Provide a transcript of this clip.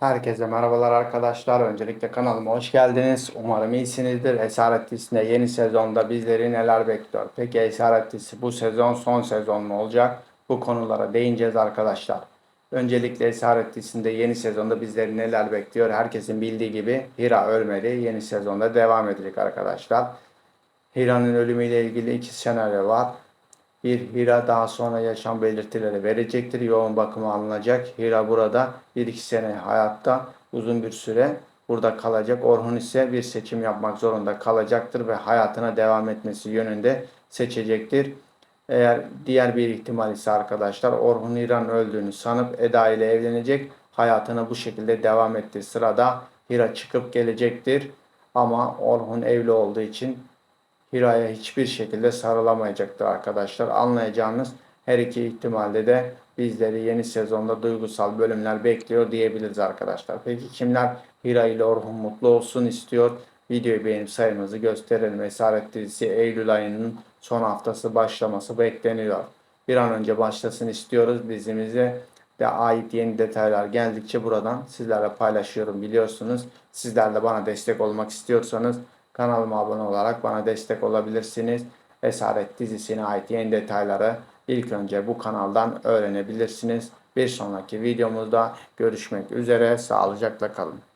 Herkese merhabalar arkadaşlar. Öncelikle kanalıma hoş geldiniz. Umarım iyisinizdir. Esaret dizisinde yeni sezonda bizleri neler bekliyor? Peki Esaret dizisi bu sezon son sezon mu olacak? Bu konulara değineceğiz arkadaşlar. Öncelikle Esaret dizisinde yeni sezonda bizleri neler bekliyor? Herkesin bildiği gibi Hira ölmedi. Yeni sezonda devam edecek arkadaşlar. Hira'nın ölümüyle ilgili iki senaryo var. Bir Hira daha sonra yaşam belirtileri verecektir. Yoğun bakıma alınacak. Hira burada 1-2 sene hayatta uzun bir süre burada kalacak. Orhun ise bir seçim yapmak zorunda kalacaktır ve hayatına devam etmesi yönünde seçecektir. Eğer diğer bir ihtimal ise arkadaşlar Orhun Hira'nın öldüğünü sanıp Eda ile evlenecek. Hayatına bu şekilde devam ettiği sırada Hira çıkıp gelecektir. Ama Orhun evli olduğu için Hira'ya hiçbir şekilde sarılamayacaktır arkadaşlar. Anlayacağınız her iki ihtimalde de bizleri yeni sezonda duygusal bölümler bekliyor diyebiliriz arkadaşlar. Peki kimler Hira ile Orhun mutlu olsun istiyor? Videoyu beğenip sayımızı gösterelim. Esaret dizisi Eylül ayının son haftası başlaması bekleniyor. Bir an önce başlasın istiyoruz. Dizimize de ait yeni detaylar geldikçe buradan sizlerle paylaşıyorum biliyorsunuz. Sizler de bana destek olmak istiyorsanız kanalıma abone olarak bana destek olabilirsiniz. Esaret dizisine ait yeni detayları ilk önce bu kanaldan öğrenebilirsiniz. Bir sonraki videomuzda görüşmek üzere. Sağlıcakla kalın.